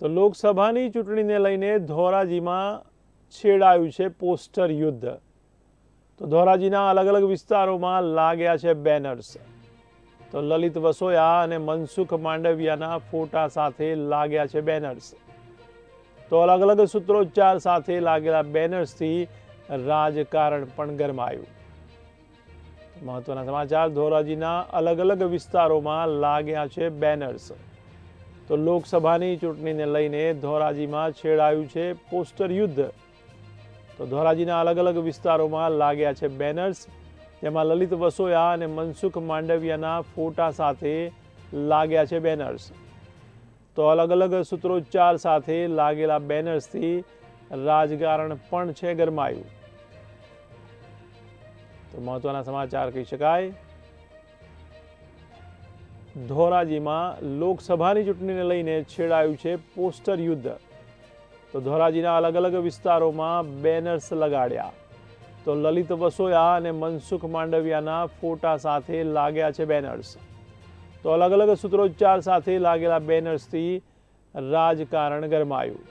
તો લોકસભાની ચૂંટણીને લઈને ધોરાજીમાં છેડાયું છે પોસ્ટર યુદ્ધ. તો ધોરાજીના અલગ અલગ વિસ્તારોમાં લાગ્યા છે બેનર્સ તો લલિત વસોયા અને મનસુખ માંડવિયાના ફોટા સાથે લાગ્યા છે બેનર્સ તો અલગ અલગ સૂત્રોચ્ચાર સાથે લાગેલા બેનર્સથી રાજકારણ પણ ગરમાયું. મહત્વના સમાચાર, ધોરાજીના અલગ અલગ વિસ્તારોમાં લાગ્યા છે બેનર્સ તો લોકસભાની ચૂંટણીને લઈને ધોરાજીમાં છેડાયું છે પોસ્ટર યુદ્ધ. તો ધોરાજીના અલગ અલગ વિસ્તારોમાં લાગ્યા છે બેનર્સ જેમાં લલિત વસોયા અને મનસુખ માંડવિયાના ફોટા સાથે લાગ્યા છે બેનર્સ તો અલગ અલગ સૂત્રોચ્ચાર સાથે લાગેલા બેનર્સથી રાજકારણ પણ છે ગરમાયું. તો મહત્વના સમાચાર કહી શકાય. ધોરાજીમાં લોકસભાની ચૂંટણીને લઈને છેડાયું છે પોસ્ટર યુદ્ધ. તો ધોરાજીના અલગ અલગ વિસ્તારોમાં બેનર્સ લગાડ્યા. તો લલિત વસોયા અને મનસુખ માંડવિયાના ફોટા સાથે લાગ્યા છે બેનર્સ તો અલગ અલગ સૂત્રોચ્ચાર સાથે લાગેલા બેનર્સથી રાજકારણ ગરમાયું.